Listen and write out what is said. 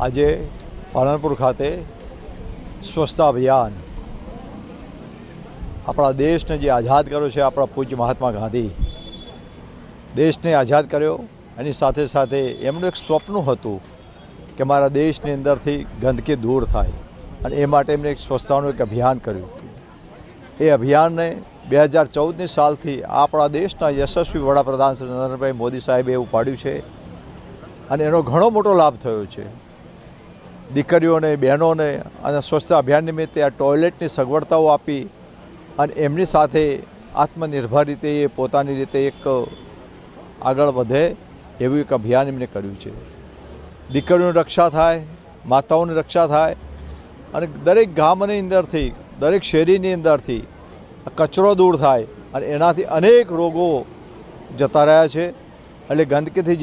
આજે પાલનપુર ખાતે સ્વચ્છતા અભિયાન આપણા દેશને જે આઝાદ કર્યો છે, આપણા પૂજ્ય મહાત્મા ગાંધી, દેશને આઝાદ કર્યો. એની સાથે સાથે એમનું એક સ્વપ્ન હતું કે મારા દેશની અંદરથી ગંદકી દૂર થાય અને એ માટે એમણે એક સ્વચ્છતાનું એક અભિયાન કર્યું. એ અભિયાનને બે હજાર ચૌદની સાલથી આપણા દેશના યશસ્વી વડાપ્રધાન શ્રી નરેન્દ્રભાઈ મોદી સાહેબે એવું પાડ્યું છે અને એનો ઘણો મોટો લાભ થયો છે. દીકરીઓને, બહેનોને અને સ્વચ્છતા અભિયાન નિમિત્તે આ ટોયલેટની સગવડતાઓ આપી અને એમની સાથે આત્મનિર્ભર રીતે એ પોતાની રીતે એક આગળ વધે એવું એક અભિયાન એમણે કર્યું છે. દીકરીઓની રક્ષા થાય, માતાઓની રક્ષા થાય અને દરેક ગામની અંદરથી, દરેક શેરીની અંદરથી કચરો દૂર થાય અને એનાથી અનેક રોગો જતા રહ્યા છે. એટલે ગંદકીથી